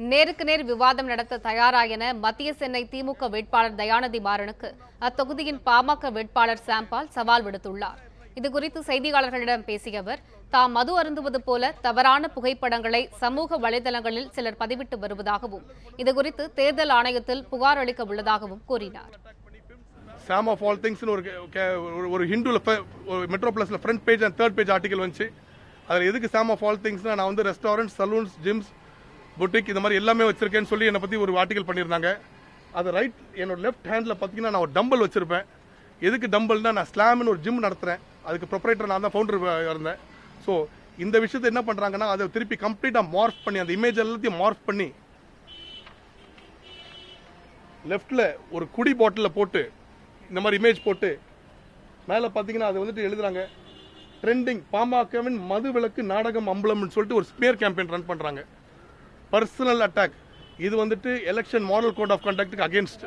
நேருக்கு நேர் விவாதம் நடத்த தயாரா என மத்திய சென்னை திமுக வேட்பாளர் தயாநிதி மாறனுக்கு அத்தொகுதியின் பாமக வேட்பாளர் சாம்பால் சவால் விடுத்துள்ளார். இதுகுறித்து செய்தியாளர்களிடம் பேசிய அவர் தாம் மது அருந்துவது போல தவறான புகைப்படங்களை சமூக வலைதளங்களில் சிலர் பதிவிட்டு வருவதாகவும் இதுகுறித்து தேர்தல் ஆணையத்தில் புகார் அளிக்க உள்ளதாகவும் கூறினார். சாம் ஆஃப் ஆல் திங்ஸ்னு ஒரு ஒரு- ஹிந்துவில் ஒரு மெட்ரோ ப்ளஸில் front page and third page article வந்துச்சு. அதில் எதுக்கு சாம் ஆஃப் ஆல் திங்ஸ்னா நான் வந்து ரெஸ்டாரண்ட் சலூன்ஸ் ஜிம்ஸ் புட்டிக் இந்த மாதிரி எல்லாமே வச்சிருக்கேன்னு சொல்லி என்னை பற்றி ஒரு ஆர்டிகல் பண்ணியிருந்தாங்க. அது ரைட் என்னோட லெஃப்ட் ஹேண்டில் பார்த்தீங்கன்னா நான் ஒரு டம்பல் வச்சிருப்பேன். எதுக்கு டம்பல்னா நான் ஸ்லாம்னு ஒரு ஜிம் நடத்துகிறேன் அதுக்கு ப்ரொப்ரேட்டர் நான் தான் ஃபவுண்டர் இருந்தேன். ஸோ இந்த விஷயத்தை என்ன பண்ணுறாங்கன்னா அதை திருப்பி கம்ப்ளீட்டாக மார்ஃப் பண்ணி அந்த இமேஜ் எல்லாத்தையும் மார்ஃப் பண்ணி லெஃப்டில் ஒரு குடி பாட்டிலில் போட்டு இந்த மாதிரி இமேஜ் போட்டு மேலே பார்த்தீங்கன்னா அது வந்துட்டு எழுதுறாங்க ட்ரெண்டிங் பாமகவின் மது விளக்கு நாடகம் அம்பலம்னு சொல்லிட்டு ஒரு ஸ்பேர் கேம்பெயின் ரன் பண்ணுறாங்க பர்சனல் அட்டாக். இது வந்துட்டு எலெக்ஷன் மாடல் கோட் ஆஃப் கண்டக்ட்டுக்கு அகேன்ஸ்ட்